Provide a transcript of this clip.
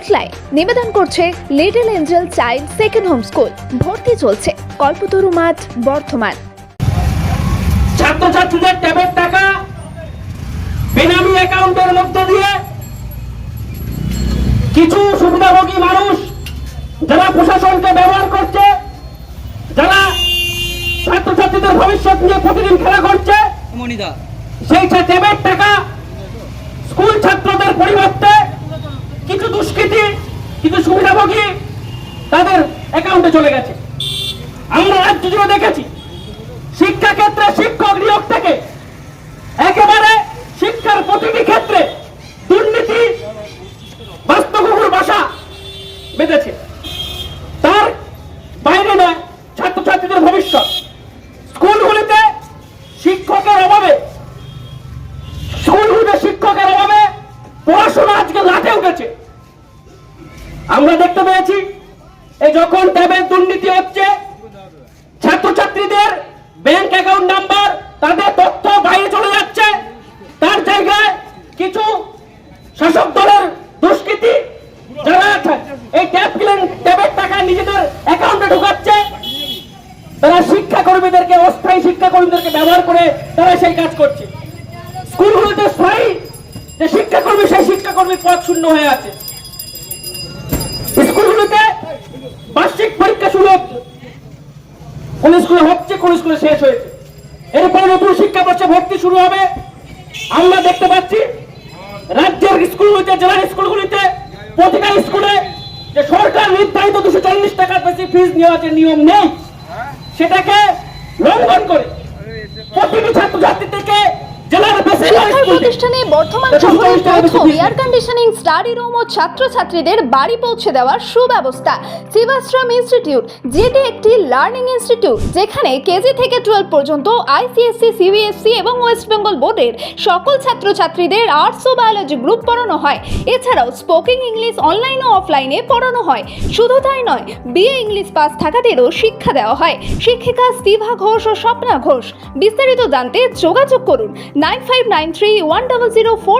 Helpline নিবেদন করছে little angel child second home school. ভর্তি চলছে। কল্পতরু মাঠ বর্ধমান। ছাত্রছাত্রীদের ট্যাবের টাকা বেনামি অ্যাকাউন্টের মধ্য দিয়ে কিছু সুবিধাভোগী মানুষ যারা প্রশাসনকে ব্যবহার করছে যারা ছাত্রছাত্রীদের ভবিষ্যৎ নিয়ে প্রতিদিন খেলা করছে সেই ট্যাবের টাকা স্কুল ছাত্রদের পরিবর্তে কিছু দুষ্কৃতী কিছু সুবিধাভোগী তাদের অ্যাকাউন্টে চলে গেছে। আমরা রাজ্য জুড়ে দেখেছি শিক্ষা ক্ষেত্রে শিক্ষক নিয়োগ থেকে একেবারে শিক্ষার প্রতিটি ক্ষেত্রে দুর্নীতি, বাস্তবহুর বাসা বেঁধেছে। তার বাইরে নয়, ছাত্রছাত্রীদের ভবিষ্যৎ। স্কুলগুলিতে শিক্ষকের অভাবে, স্কুলগুলিতে শিক্ষকের অভাবে পড়াশোনা আজকে লাঠে উঠেছে। আমরা দেখতে পেয়েছি এই যখন ট্যাবের দুর্নীতি হচ্ছে, ছাত্রছাত্রীদের ব্যাংক অ্যাকাউন্ট নাম্বার তাদের তথ্য বাইরে চলে যাচ্ছে। তার জায়গায় কিছু শাসক দলের দুষ্কৃতি যারা এই ট্যাব কিলেন ট্যাবের টাকা নিজেদের অ্যাকাউন্টে ঢোকাচ্ছে। তারা শিক্ষা কর্মীদেরকে অস্থায়ী শিক্ষা কর্মীদেরকে ব্যবহার করে তারা সেই কাজ করছে। স্কুলগুলোতে স্থায়ী যে শিক্ষাকর্মী, সেই শিক্ষাকর্মীর পদ শূন্য হয়ে আছে স্কুলগুলোতে বার্ষিক পরীক্ষা শুরু হচ্ছে কোন স্কুলে হচ্ছে কোন স্কুলে শেষ হয়েছে। এরপরে নতুন শিক্ষাবর্ষে ভর্তি শুরু হবে। আমরা দেখতে পাচ্ছি, রাজ্যের স্কুলগুলিতে জেলার স্কুলগুলিতে প্রতিটা স্কুলে যে সরকার নির্ধারিত দুশো চল্লিশ টাকার বেশি ফিজ নেওয়ার যে নিয়ম নেই, সেটাকে লঙ্ঘন করে প্রতিটি ছাত্রছাত্রী থেকে জেলার বেশিরভাগ শিক্ষা স্কুল থেকে প্রতিষ্ঠানে বর্ধমান শহরের প্রথম এয়ার কন্ডিশনিং স্টাডি রুম ও ছাত্রছাত্রীদের বাড়ি পৌঁছে দেওয়ার সুব্যবস্থা। শিবাশ্রম ইনস্টিটিউট যেটি একটি লার্নিং ইনস্টিটিউট যেখানে কেজি থেকে টুয়েলভ পর্যন্ত আইসিএসসি সিবিএসসি এবং ওয়েস্ট বেঙ্গল বোর্ডের সকল ছাত্রছাত্রীদের আর্টস ও বায়োলজি গ্রুপ পড়ানো হয়। এছাড়াও স্পোকিং ইংলিশ অনলাইন ও অফলাইনে পড়ানো হয়। শুধু তাই নয় বিএ ইংলিশ পাস থাকাদেরও শিক্ষা দেওয়া হয়। শিক্ষিকা স্তিভা ঘোষ ও স্বপ্না ঘোষ বিস্তারিত জানতে যোগাযোগ করুন nine five nine three one double zero four